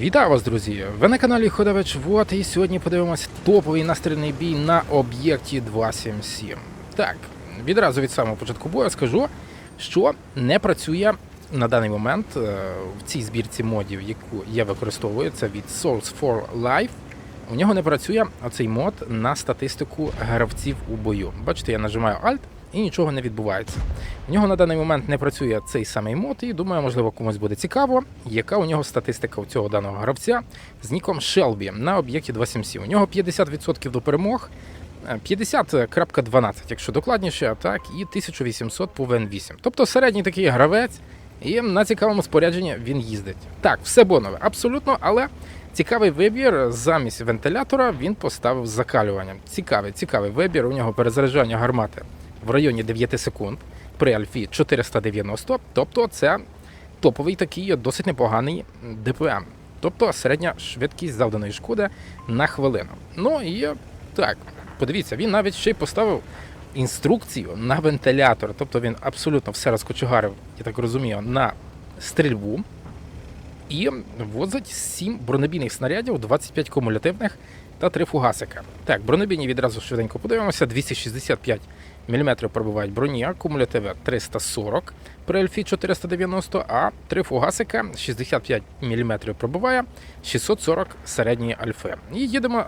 Вітаю вас, друзі! Ви на каналі Ходович Вот і сьогодні подивимося топовий настрільний бій на об'єкті 277. Так, відразу від самого початку бою скажу, що не працює на даний момент е, в цій збірці модів, яку я використовую, це від Source 4 Live. У нього не працює оцей мод на статистику гравців у бою. Бачите, я нажимаю Alt і нічого не відбувається. У нього на даний момент не працює цей самий мод, і думаю, можливо, комусь буде цікаво, яка у нього статистика у цього даного гравця з ніком Shelby на об'єкті 277. У нього 50% до перемог, е, 50.12, якщо докладніше, так, і 1800 по ВН8. Тобто середній такий гравець, і на цікавому спорядженні він їздить. Так, все бонове, абсолютно, але цікавий вибір замість вентилятора він поставив закалювання. Цікавий, цікавий вибір. У нього перезаряджання гармати в районі 9 секунд при Альфі 490, тобто це топовий такий досить непоганий ДПМ. Тобто середня швидкість завданої шкоди на хвилину. Ну і так, подивіться, він навіть ще й поставив інструкцію на вентилятор. Тобто він абсолютно все розкочегарив, я так розумію, на стрільбу. І возить 7 бронебійних снарядів, 25 кумулятивних та 3 фугасика. Так, бронебійні відразу швиденько подивимося. 265 мм пробивають броні, кумулятиви 340 при ельфі 490, а 3 фугасика 65 мм пробиває 640 середньої альфи. І їдемо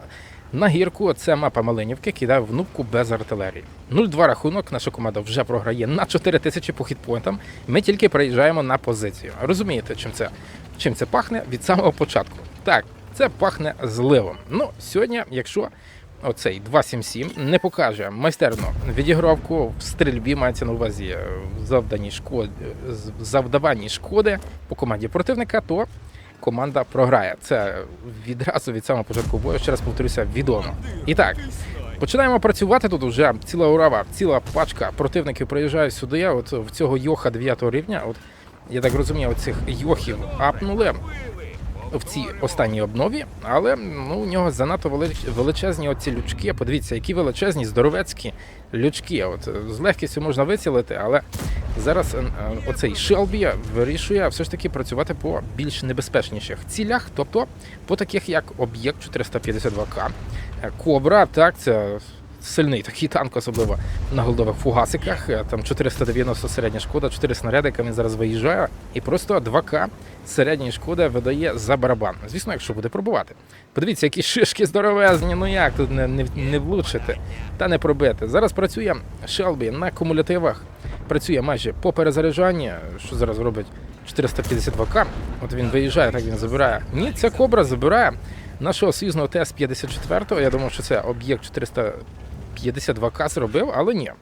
на гірку. Це мапа Малинівки, кидає в без артилерії. 0-2 рахунок. Наша команда вже програє на 4 тисячі по хітпойнтам. Ми тільки приїжджаємо на позицію. Розумієте, чим це? Чим це пахне від самого початку? Так, це пахне зливом. Ну, сьогодні, якщо оцей 277 не покаже майстерну відігравку в стрільбі, мається на увазі е, шкоди, завдаванні шкоди по команді противника, то команда програє. Це відразу від самого початку бою, ще раз повторюся, відомо. І так. Починаємо працювати тут вже ціла урава, ціла пачка противників приїжджає сюди. От в цього йоха 9 рівня. От я так розумію, цих йохів апнули в цій останній обнові, але ну, у нього занадто величезні оці лючки. Подивіться, які величезні, здоровецькі лючки. От з легкістю можна вицілити, але зараз е, е, оцей Шелбі вирішує все ж таки працювати по більш небезпечніших цілях, тобто по таких як об'єкт 452К, е, Кобра, так, це сильний такий танк, особливо на голдових фугасиках. Е, Там 490 середня шкода, 4 снарядика він зараз виїжджає, і просто 2К середньої шкоди видає за барабан. Звісно, якщо буде пробувати. Подивіться, які шишки здоровезні, ну як тут не, не, не влучити та не пробити. Зараз працює Шелбі на кумулятивах, працює майже по перезаряджанні, що зараз робить 452К. От він виїжджає, так він забирає. Ні, ця кобра забирає нашого союзного ТС-54. Я думав, що це об'єкт 452К зробив, але ні.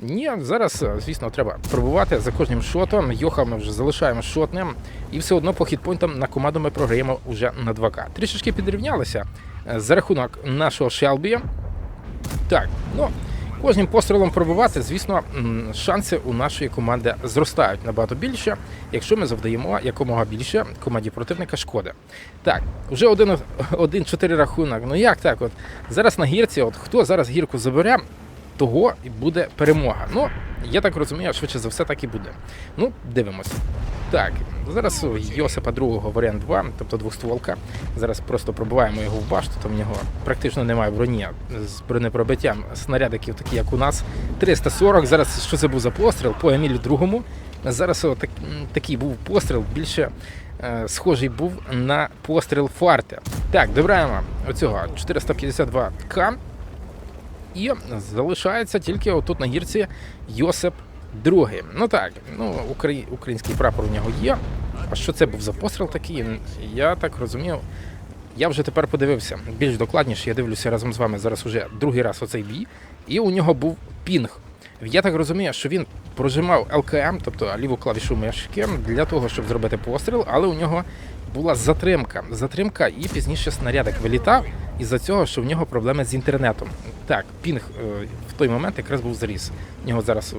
Ні, зараз, е, звісно, треба пробувати за кожним шотом. Йоха ми вже залишаємо шотним, і все одно по хітпойнтам на команду ми програємо вже на 2К. Трішечки підрівнялися е, за рахунок нашого Шелбі. Так, ну кожним пострілом пробувати, звісно, шанси у нашої команди зростають набагато більше, якщо ми завдаємо якомога більше команді противника шкоди. Так, вже один, один-чотири рахунок. Ну як так? От зараз на гірці, от хто зараз гірку забере, того і буде перемога. Ну, я так розумію, швидше за все так і буде. Ну, дивимося. Так, зараз у Йосипа другого варіант 2, тобто двохстволка. Зараз просто пробиваємо його в башту, там в нього практично немає броні з бронепробиттям снарядиків, такі як у нас. 340. Зараз що це був за постріл по Емілю другому. Зараз о, так, такий був постріл, більше е, схожий був на постріл фарти. Так, добираємо оцього 452К. І залишається тільки отут на гірці Йосип другий. Ну так, ну украї- український прапор у нього є. А що це був за постріл такий? Я так розумію. Я вже тепер подивився більш докладніше. Я дивлюся разом з вами зараз уже другий раз оцей бій, і у нього був пінг. Я так розумію, що він прожимав ЛКМ, тобто ліву клавішу мишки, для того, щоб зробити постріл, але у нього була затримка. Затримка, і пізніше снарядик вилітав із-за цього, що в нього проблеми з інтернетом. Так, пінг е, в той момент якраз був заріс. У нього зараз, е,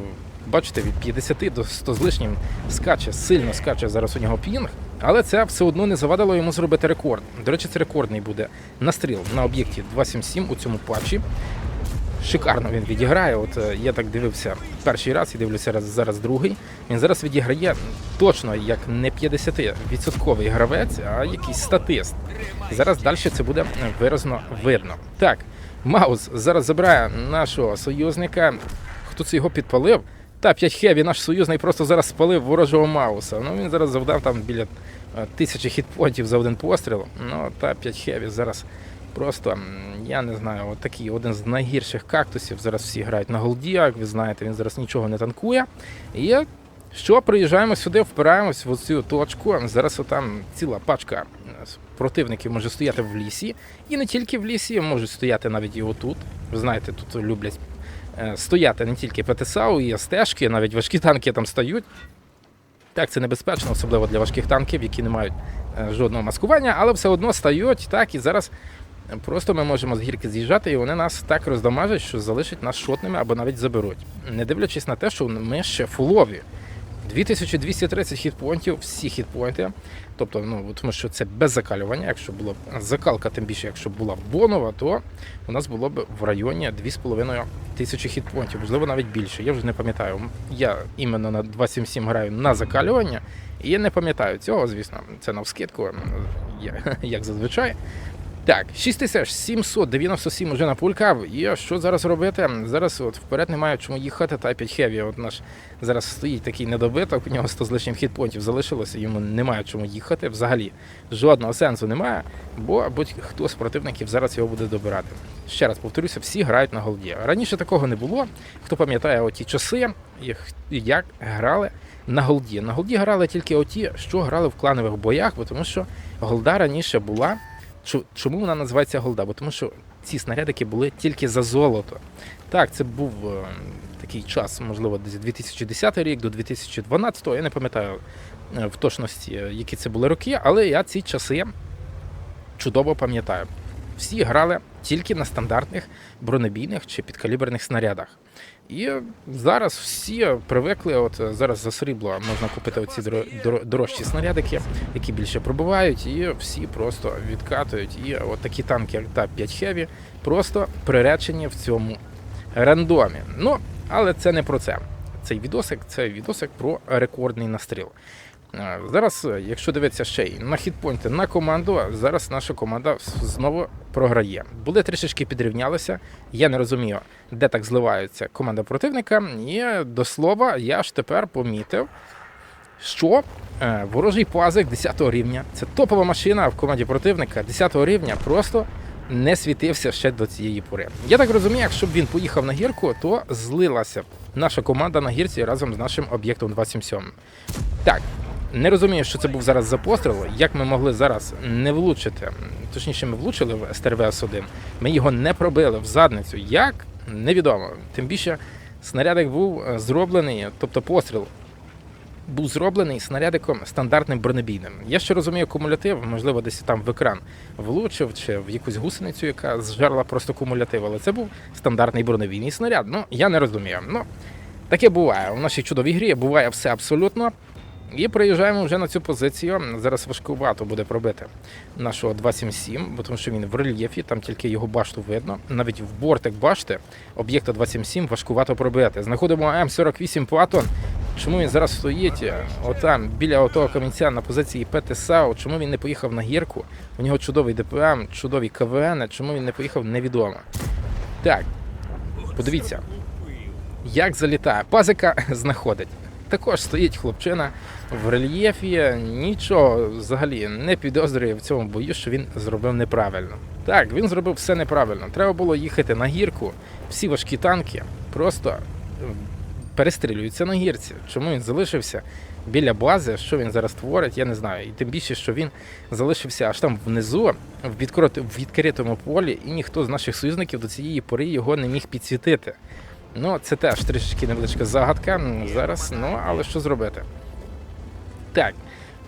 бачите, від 50 до 100 з лишнім скаче, сильно скаче зараз у нього пінг, але це все одно не завадило йому зробити рекорд. До речі, це рекордний буде настріл на об'єкті 277 у цьому патчі. шикарно він відіграє. От е, я так дивився перший раз і дивлюся зараз другий. Він зараз відіграє точно як не 50% гравець, а якийсь статист. Зараз далі це буде виразно видно. Так, Маус зараз забирає нашого союзника. Хто це його підпалив? Та 5 хеві, наш союзний просто зараз спалив ворожого Мауса. Ну він зараз завдав там біля е, тисячі хітпонтів за один постріл. Ну та 5 хеві зараз просто, я не знаю, от такий один з найгірших кактусів. Зараз всі грають на голді, як ви знаєте, він зараз нічого не танкує. І що, приїжджаємо сюди, впираємось в цю точку. Зараз там ціла пачка е, противників може стояти в лісі. І не тільки в лісі, можуть стояти навіть і отут. Ви знаєте, тут люблять стояти не тільки ПТСАУ, і стежки, навіть важкі танки там стають. Так, це небезпечно, особливо для важких танків, які не мають е, жодного маскування, але все одно стають. Так, і зараз просто ми можемо з гірки з'їжджати, і вони нас так роздамажать, що залишать нас шотними або навіть заберуть. Не дивлячись на те, що ми ще фулові. 2230 хітпоінтів, всі хітпоінти. Тобто, ну тому що це без закалювання. Якщо була закалка, тим більше, якщо була бонова, то у нас було б в районі 2,5 тисячі хітпоінтів, можливо, навіть більше. Я вже не пам'ятаю. Я іменно на 277 граю на закалювання, і я не пам'ятаю цього, звісно, це навскидку, як зазвичай. Так, 6797 уже напулькав. І що зараз робити? Зараз от вперед немає чому їхати. Та 5 Хеві. От наш зараз стоїть такий недобиток, у нього 100 з лишнім хітпонтів залишилося, йому немає чому їхати. Взагалі жодного сенсу немає, бо будь-хто з противників зараз його буде добирати. Ще раз повторюся, всі грають на голді. Раніше такого не було. Хто пам'ятає оті часи, як грали на голді. На голді грали тільки оті, що грали в кланових боях, бо тому що голда раніше була. Чому вона називається голда? Бо тому що ці снарядики були тільки за золото. Так, це був е, такий час, можливо, десь 2010 рік до 2012, я не пам'ятаю е, в точності, е, які це були роки, але я ці часи чудово пам'ятаю. Всі грали тільки на стандартних бронебійних чи підкаліберних снарядах. І зараз всі привикли, от зараз за срібло можна купити оці доро- доро- дорожчі снарядики, які більше пробувають, і всі просто відкатують. І от такі танки, як та 5 Heavy, просто приречені в цьому рандомі. Ну, але це не про це. Цей відосик це відосик про рекордний настріл. Е, Зараз, е, якщо дивитися ще й на хітпойнти на команду, зараз наша команда знову програє. Були трішечки підрівнялися. Я не розумію, де так зливаються команда противника. І до слова, я ж тепер помітив, що е, ворожий пазик 10 рівня це топова машина в команді противника 10 рівня просто не світився ще до цієї пори. Я так розумію, якщо б він поїхав на гірку, то злилася наша команда на гірці разом з нашим об'єктом 277. Так, не розумію, що це був зараз за постріл. Як ми могли зараз не влучити? Точніше, ми влучили в СТРВС-1. Ми його не пробили в задницю. Як? Невідомо. Тим більше снарядик був е, зроблений, тобто постріл був зроблений снарядиком стандартним бронебійним. Я ще розумію кумулятив, можливо, десь там в екран влучив чи в якусь гусеницю, яка зжерла просто кумулятив, але це був стандартний бронебійний снаряд. Ну, я не розумію. Ну, таке буває. У нашій чудовій грі буває все абсолютно. І приїжджаємо вже на цю позицію. Зараз важкувато буде пробити нашого 277, бо тому що він в рельєфі, там тільки його башту видно. Навіть в бортик башти об'єкта 277 важкувато пробити. Знаходимо М48 Платон. Чому він зараз стоїть е, отам біля отого камінця на позиції ПТСАУ? Чому він не поїхав на гірку? У нього чудовий ДПМ, чудові КВН. Чому він не поїхав, невідомо. Так, подивіться, як залітає. Пазика знаходить. Також стоїть хлопчина в рельєфі, нічого взагалі не підозрює в цьому бою, що він зробив неправильно. Так, він зробив все неправильно. Треба було їхати на гірку. Всі важкі танки просто перестрілюються на гірці. Чому він залишився біля бази? Що він зараз творить, я не знаю. І тим більше, що він залишився аж там внизу, в відкритому полі, і ніхто з наших союзників до цієї пори його не міг підсвітити. Ну, це теж трішечки невеличка загадка зараз, ну але що зробити? Так.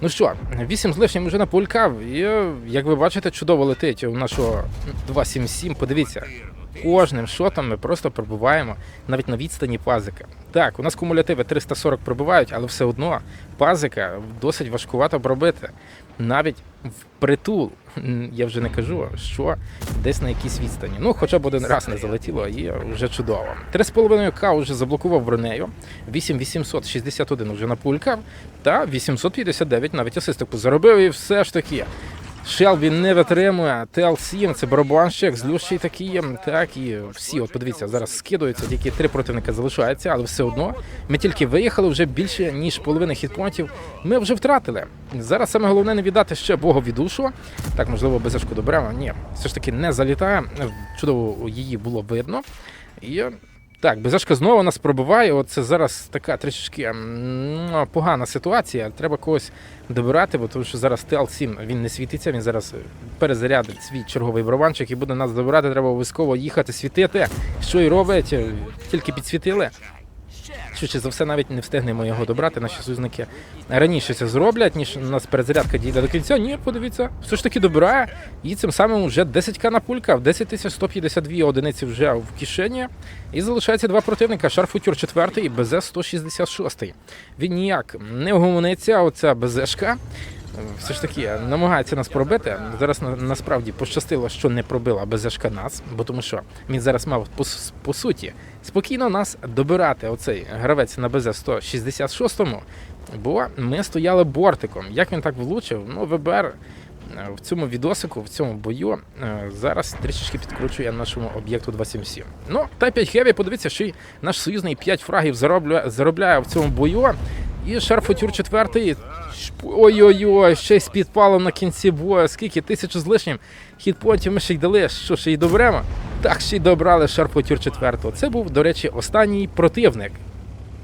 Ну що, 8 з лишнім вже напулькав, і е, як ви бачите, чудово летить у нашого 277. Подивіться, кожним шотом ми просто пробуваємо навіть на відстані пазика. Так, у нас кумулятиви 340 пробивають, але все одно пазика досить важкувато пробити. Навіть впритул. Я вже не кажу, що десь на якійсь відстані. Ну, хоча б один раз не залетіло, і вже чудово. 3,5К вже заблокував бронею, 8861 вже напулькав, та 859 навіть асистику заробив, і все ж таки. Шелбі не витримує, ТЛ-7, це барабанщик, злющий такий, так і всі, от подивіться, зараз скидуються, тільки три противника залишаються, але все одно ми тільки виїхали вже більше, ніж половина хітпонтів. Ми вже втратили. Зараз саме головне не віддати ще Богові душу. Так, можливо, без доберемо. Ні, все ж таки не залітає. Чудово її було видно. І так, Безашка знову нас пробиває. Оце зараз така трішечки м, погана ситуація. Треба когось добирати, бо тому що зараз ТЛ-7 він не світиться, він зараз перезарядить свій черговий барабанчик і буде нас добирати. Треба обов'язково їхати світити. Що й робить, тільки підсвітили. Швидше за все, навіть не встигнемо його добрати. Наші союзники раніше це зроблять, ніж у нас перезарядка дійде до кінця. Ні, подивіться, все ж таки добирає. І цим самим вже 10к на пулька, 10 152 одиниці вже в кишені. І залишається два противника: Шарфутюр 4 і БЗ 166. Він ніяк не вгомониться, оця БЗшка. Все ж таки намагається нас пробити. Зараз на, насправді пощастило, що не пробила БЗшка нас, бо тому що він зараз мав по, по суті спокійно нас добирати. Оцей гравець на БЗ 166 бо ми стояли бортиком. Як він так влучив? Ну, ВБР е, в цьому відосику, в цьому бою е, зараз трішечки підкручує нашому об'єкту 277. Ну, та 5 Хеві, подивіться, що й наш союзний 5 фрагів заробляє, заробляє в цьому бою. І Шарфутюр 4 Ой-ой-ой, ще й з підпалом на кінці бою. Скільки тисячу з лишнім хітпонтів ми ще й дали. Що ще й добремо? Так, ще й добрали Шарфутюр 4. Це був, до речі, останній противник.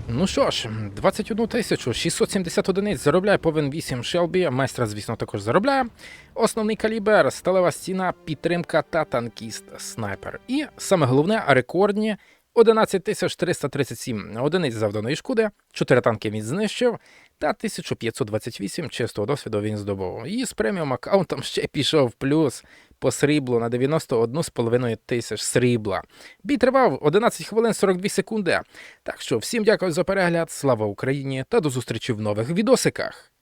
Ну що ж, 21 тисячу 670 одиниць заробляє повен 8 Шелбі. Майстра, звісно, також заробляє. Основний калібр, сталева стіна, підтримка та танкіст снайпер. І саме головне, рекордні 11 337 одиниць завданої шкоди, 4 танки він знищив, та 1528 чистого досвіду він здобув. І з преміум аккаунтом ще пішов плюс по сріблу на 91,5 тисяч срібла. Бій тривав 11 хвилин 42 секунди. Так що всім дякую за перегляд, слава Україні та до зустрічі в нових відосиках.